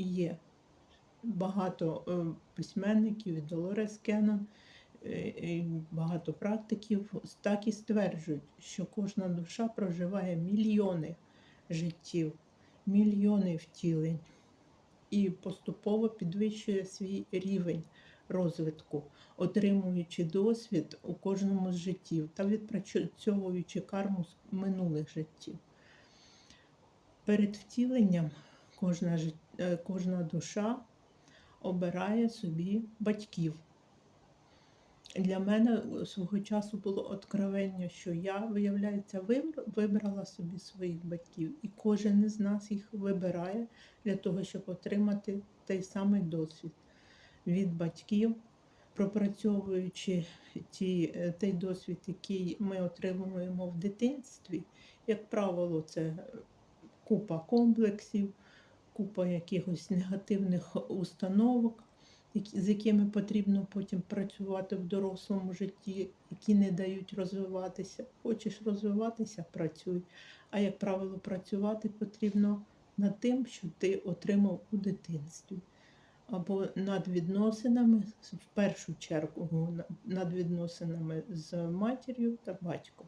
і є. Багато е, письменників, Долорес Кеннон, е, багато практиків так і стверджують, що кожна душа проживає мільйони життів, мільйони втілень і поступово підвищує свій рівень розвитку, отримуючи досвід у кожному з життів та відпрацьовуючи карму з минулих життів. Перед втіленням кожна, жит- е, кожна душа обирає собі батьків. Для мене свого часу було откровення, що я, виявляється, вибрала собі своїх батьків, і кожен із нас їх вибирає для того, щоб отримати той самий досвід від батьків, пропрацьовуючи ті, е, той досвід, який ми отримуємо в дитинстві. Як правило, це купа комплексів, купа якихось негативних установок, з якими потрібно потім працювати в дорослому житті, які не дають розвиватися. Хочеш розвиватися, працюй. А як правило, працювати потрібно над тим, що ти отримав у дитинстві. Або над відносинами, в першу чергу, над відносинами з матір'ю та батьком.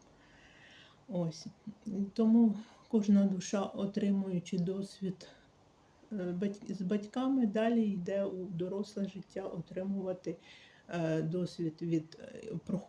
Ось. Тому кожна душа, отримуючи досвід з батьками, далі йде у доросле життя отримувати е, досвід від е, проходу.